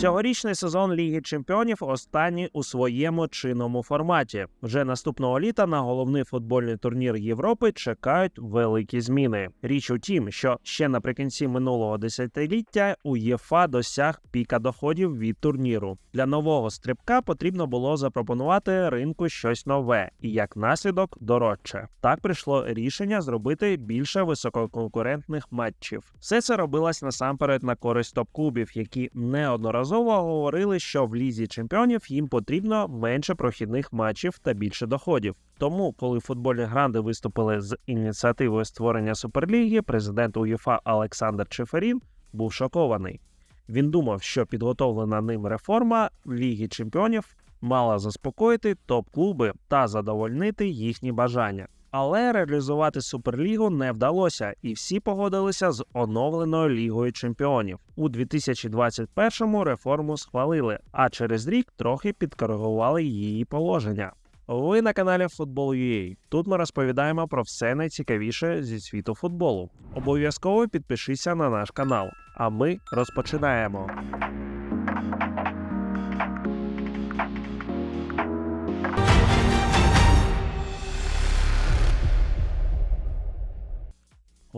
Цьогорічний сезон Ліги Чемпіонів останній у своєму чинному форматі. Вже наступного літа на головний футбольний турнір Європи чекають великі зміни. Річ у тім, що ще наприкінці минулого десятиліття УЄФА досяг піка доходів від турніру. Для нового стрибка потрібно було запропонувати ринку щось нове і як наслідок дорожче. Так прийшло рішення зробити більше висококонкурентних матчів. Все це робилось насамперед на користь топ-клубів, які неодноразово говорили, що в лізі чемпіонів їм потрібно менше прохідних матчів та більше доходів. Тому, коли футбольні гранди виступили з ініціативою створення суперліги, президент УЄФА Олександр Чеферін був шокований. Він думав, що підготовлена ним реформа Ліги Чемпіонів мала заспокоїти топ-клуби та задовольнити їхні бажання. Але реалізувати суперлігу не вдалося, і всі погодилися з оновленою лігою чемпіонів. У 2021-му реформу схвалили, а через рік трохи підкоригували її положення. Ви на каналі Football.ua. Тут ми розповідаємо про все найцікавіше зі світу футболу. Обов'язково підпишіться на наш канал. А ми розпочинаємо.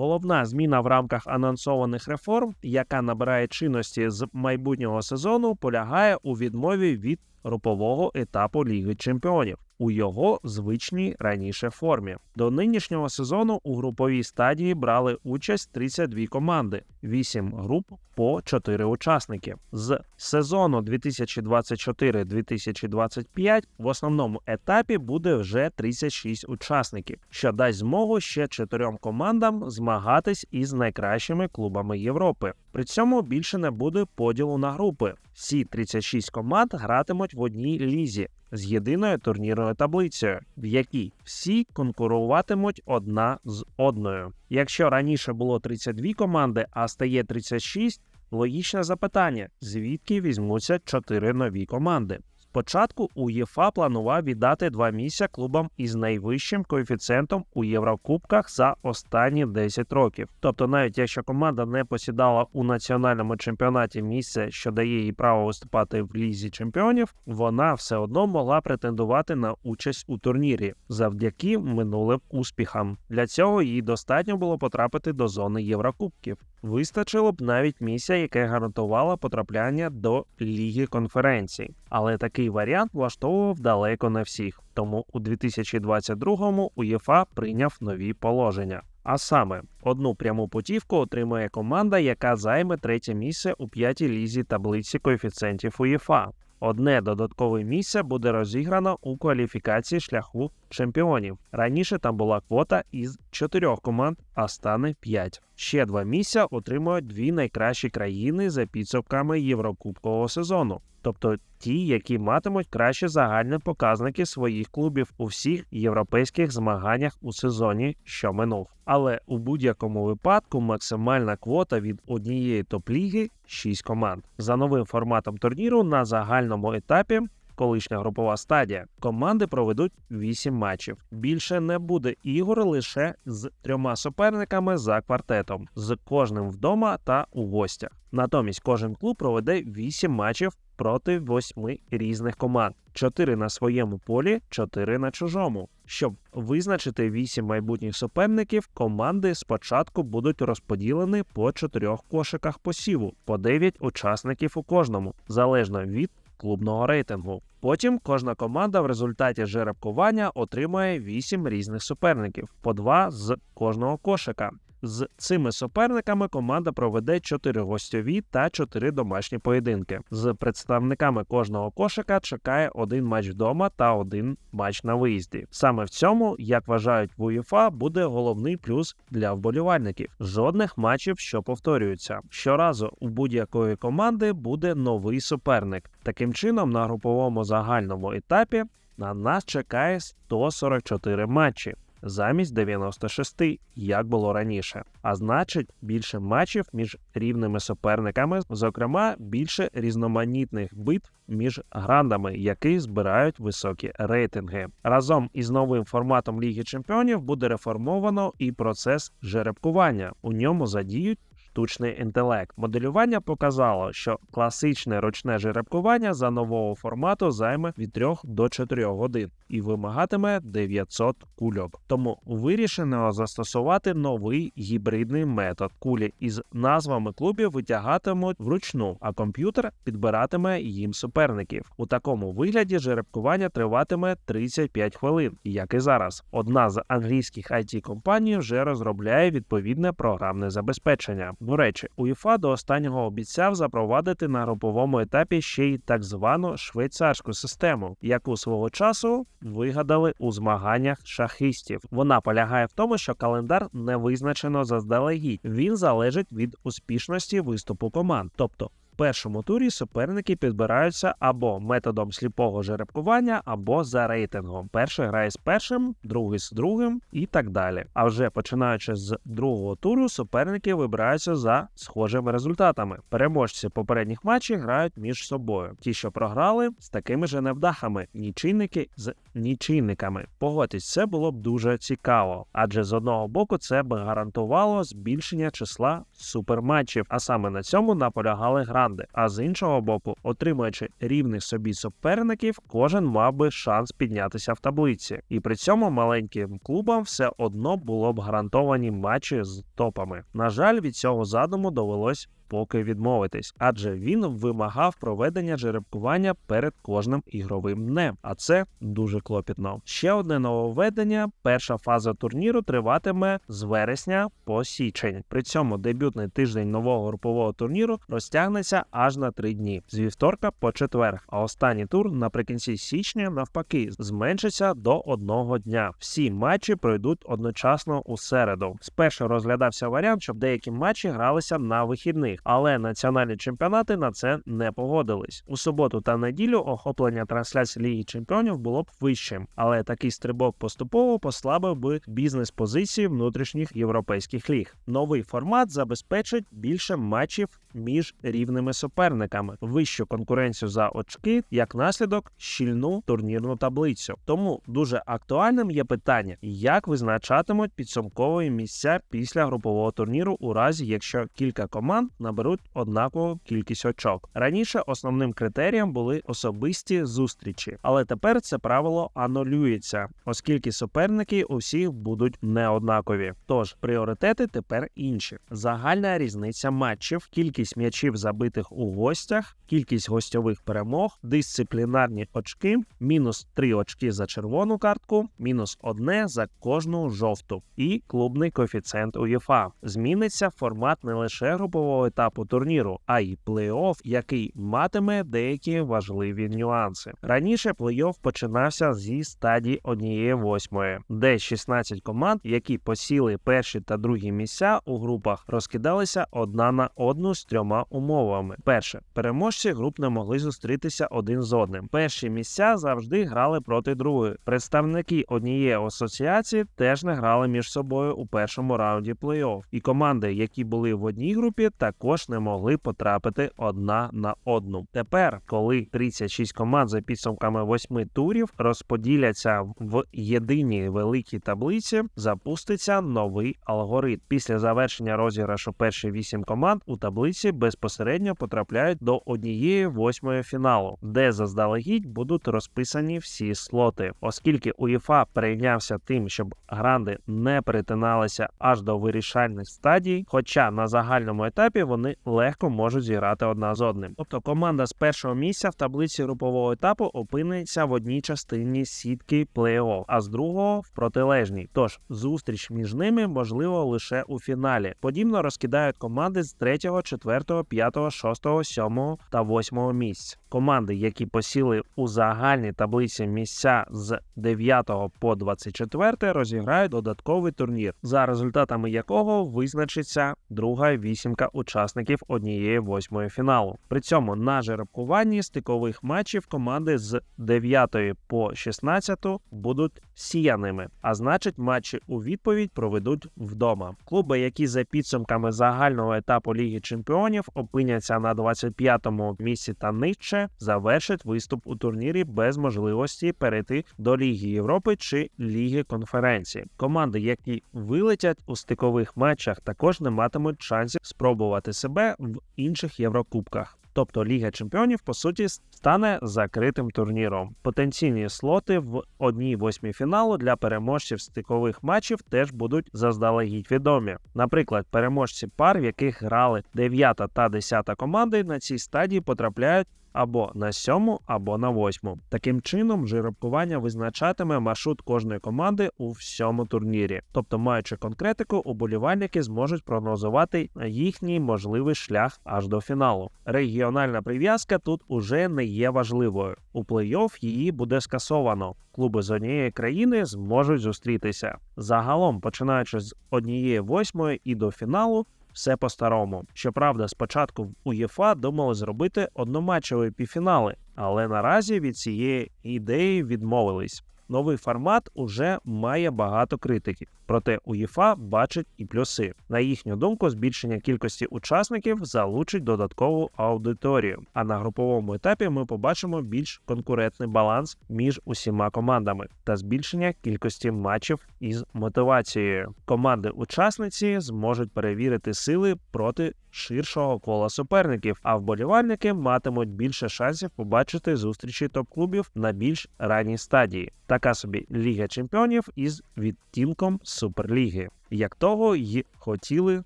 Головна зміна в рамках анонсованих реформ, яка набирає чинності з майбутнього сезону, полягає у відмові від групового етапу Ліги Чемпіонів у його звичній раніше формі. До нинішнього сезону у груповій стадії брали участь 32 команди, 8 груп по 4 учасники. З сезону 2024-2025 в основному етапі буде вже 36 учасників, що дасть змогу ще чотирьом командам змагатись із найкращими клубами Європи. При цьому більше не буде поділу на групи. Всі 36 команд гратимуть в одній лізі з єдиною турнірною таблицею, в якій всі конкуруватимуть одна з одною. Якщо раніше було 32 команди, а стає 36, логічне запитання: звідки візьмуться 4 нові команди? Спочатку УЄФА планував віддати два місця клубам із найвищим коефіцієнтом у Єврокубках за останні 10 років. Тобто, навіть якщо команда не посідала у національному чемпіонаті місце, що дає їй право виступати в лізі чемпіонів, вона все одно могла претендувати на участь у турнірі завдяки минулим успіхам. Для цього їй достатньо було потрапити до зони Єврокубків. Вистачило б навіть місця, яке гарантувало потрапляння до ліги конференцій, але такий варіант влаштовував далеко не всіх. Тому у 2022-му УЄФА прийняв нові положення. А саме, одну пряму путівку отримує команда, яка займе третє місце у п'ятій лізі таблиці коефіцієнтів УЄФА. Одне додаткове місце буде розіграно у кваліфікації шляху чемпіонів. Раніше там була квота із чотирьох команд, а стане п'ять. Ще два місця отримують дві найкращі країни за підсумками Єврокубкового сезону, тобто ті, які матимуть кращі загальні показники своїх клубів у всіх європейських змаганнях у сезоні, що минув. Але у будь-якому випадку максимальна квота від однієї топ-ліги 6 команд. За новим форматом турніру на загальному етапі. Колишня групова стадія команди проведуть 8 матчів. Більше не буде ігор лише з трьома суперниками за квартетом, з кожним вдома та у гостях. Натомість кожен клуб проведе 8 матчів проти 8 різних команд: 4 на своєму полі, 4 на чужому. Щоб визначити 8 майбутніх суперників, команди спочатку будуть розподілені по 4 кошиках посіву, по 9 учасників у кожному, залежно від клубного рейтингу. Потім кожна команда в результаті жеребкування отримає 8 різних суперників, по 2 з кожного кошика. З цими суперниками команда проведе 4 гостьові та 4 домашні поєдинки. З представниками кожного кошика чекає один матч вдома та один матч на виїзді. Саме в цьому, як вважають в УЄФА, буде головний плюс для вболівальників. Жодних матчів, що повторюються. Щоразу у будь-якої команди буде новий суперник. Таким чином, на груповому загальному етапі на нас чекає 144 матчі замість 96, як було раніше. А значить, більше матчів між рівними суперниками, зокрема, більше різноманітних битв між грандами, які збирають високі рейтинги. Разом із новим форматом Ліги Чемпіонів буде реформовано і процес жеребкування. У ньому задіють штучний інтелект. Моделювання показало, що класичне ручне жеребкування за нового формату займе від 3 до 4 годин і вимагатиме 900 кульок. Тому вирішено застосувати новий гібридний метод. Кулі із назвами клубів витягатимуть вручну, а комп'ютер підбиратиме їм суперників. У такому вигляді жеребкування триватиме 35 хвилин, як і зараз. Одна з англійських it компаній вже розробляє відповідне програмне забезпечення. До речі, УЄФА до останнього обіцяв запровадити на груповому етапі ще й так звану швейцарську систему, яку свого часу вигадали у змаганнях шахістів. Вона полягає в тому, що календар не визначено заздалегідь. Він залежить від успішності виступу команд, тобто. Першому турі суперники підбираються або методом сліпого жеребкування, або за рейтингом. Перший грає з першим, другий з другим і так далі. А вже починаючи з другого туру, суперники вибираються за схожими результатами. Переможці попередніх матчів грають між собою. Ті, що програли, з такими же невдахами, нічийники з нічийниками. Погодьтесь, це було б дуже цікаво, адже з одного боку це б гарантувало збільшення числа суперматчів, а саме на цьому наполягали гранди. А з іншого боку, отримуючи рівних собі суперників, кожен мав би шанс піднятися в таблиці, і при цьому маленьким клубам все одно було б гарантовані матчі з топами. На жаль, від цього задуму довелось поки відмовитись, адже він вимагав проведення жеребкування перед кожним ігровим днем, а це дуже клопітно. Ще одне нововведення: перша фаза турніру триватиме з вересня по січень. При цьому дебютний тиждень нового групового турніру розтягнеться аж на три дні з вівторка по четвер. А останній тур наприкінці січня навпаки зменшиться до одного дня. Всі матчі пройдуть одночасно у середу. Спершу розглядався варіант, щоб деякі матчі гралися на вихідних але національні чемпіонати на це не погодились. У суботу та неділю охоплення трансляції Ліги Чемпіонів було б вищим, але такий стрибок поступово послабив би бізнес-позиції внутрішніх європейських ліг. Новий формат забезпечить більше матчів між рівними суперниками, вищу конкуренцію за очки, як наслідок щільну турнірну таблицю. Тому дуже актуальним є питання, як визначатимуть підсумкові місця після групового турніру, у разі якщо кілька команд наберуть однакову кількість очок. Раніше основним критерієм були особисті зустрічі, але тепер це правило анулюється, оскільки суперники у всіх будуть неоднакові. Тож пріоритети тепер інші. Загальна різниця матчів, кількість м'ячів забитих у гостях, кількість гостьових перемог, дисциплінарні очки, мінус 3 очки за червону картку, мінус 1 за кожну жовту, і клубний коефіцієнт УЄФА. Зміниться формат не лише групового етапу турніру, а й плей-офф, який матиме деякі важливі нюанси. Раніше плей-офф починався зі стадії однієї восьмої, де 16 команд, які посіли перші та другі місця у групах, розкидалися одна на одну з трьома умовами. Перше, переможці груп не могли зустрітися один з одним. Перші місця завжди грали проти другої. Представники однієї асоціації теж не грали між собою у першому раунді плей-офф. І команди, які були в одній групі, також не могли потрапити одна на одну. Тепер, коли 36 команд за підсумками восьми турів розподіляться в єдиній великій таблиці, запуститься новий алгоритм. Після завершення розіграшу перші вісім команд у таблиці безпосередньо потрапляють до однієї восьмої фіналу, де заздалегідь будуть розписані всі слоти, оскільки УЄФА перейнявся тим, щоб гранди не перетиналися аж до вирішальних стадій, хоча на загальному етапі вони легко можуть зіграти одна з одним. Тобто команда з першого місця в таблиці групового етапу опиниться в одній частині сітки плей-офф, а з другого в протилежній. Тож зустріч між ними можливо лише у фіналі. Подібно розкидають команди з 3, 4, 5, 6, 7 та 8 місць. Команди, які посіли у загальній таблиці місця з 9 по 24, розіграють додатковий турнір, за результатами якого визначиться друга вісімка учасників однієї восьмої фіналу. При цьому на жеребкуванні стикових матчів команди з 9 по 16 будуть сіяними, а значить, матчі у відповідь проведуть вдома. Клуби, які за підсумками загального етапу Ліги чемпіонів опиняться на 25-му місці та нижче, завершать виступ у турнірі без можливості перейти до Ліги Європи чи Ліги конференції. Команди, які вилетять у стикових матчах, також не матимуть шансів спробувати себе в інших Єврокубках. Тобто Ліга Чемпіонів по суті стане закритим турніром. Потенційні слоти в одній восьмій фіналу для переможців стикових матчів теж будуть заздалегідь відомі. Наприклад, переможці пар, в яких грали 9 та 10 команди, на цій стадії потрапляють. Або на сьому, або на восьму. Таким чином, жеребкування визначатиме маршрут кожної команди у всьому турнірі. Тобто, маючи конкретику, уболівальники зможуть прогнозувати їхній можливий шлях аж до фіналу. Регіональна прив'язка тут уже не є важливою. У плей-офф її буде скасовано. Клуби з однієї країни зможуть зустрітися. Загалом, починаючи з однієї восьмої і до фіналу. Все по-старому. Щоправда, спочатку в УЄФА думали зробити одноматчеві півфінали, але наразі від цієї ідеї відмовились. Новий формат уже має багато критики, проте УЄФА бачить і плюси. На їхню думку, збільшення кількості учасників залучить додаткову аудиторію. А на груповому етапі ми побачимо більш конкурентний баланс між усіма командами та збільшення кількості матчів із мотивацією. Команди-учасниці зможуть перевірити сили проти ширшого кола суперників, а вболівальники матимуть більше шансів побачити зустрічі топ-клубів на більш ранній стадії. Така собі Ліга Чемпіонів із відтінком Суперліги, як того й хотіли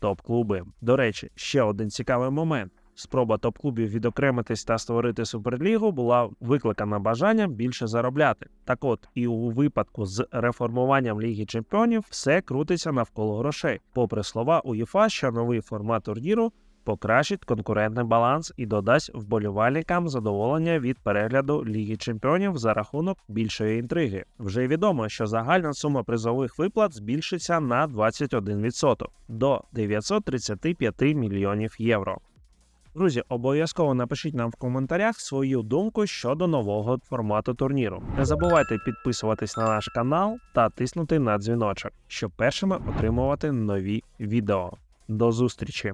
топ-клуби. До речі, ще один цікавий момент. Спроба топ-клубів відокремитись та створити суперлігу була викликана бажанням більше заробляти. Так от і у випадку з реформуванням Ліги Чемпіонів все крутиться навколо грошей. Попри слова УЄФА, що новий формат турніру покращить конкурентний баланс і додасть вболівальникам задоволення від перегляду Ліги Чемпіонів за рахунок більшої інтриги. Вже відомо, що загальна сума призових виплат збільшиться на 21% до 935 мільйонів євро. Друзі, обов'язково напишіть нам в коментарях свою думку щодо нового формату турніру. Не забувайте підписуватись на наш канал та тиснути на дзвіночок, щоб першими отримувати нові відео. До зустрічі!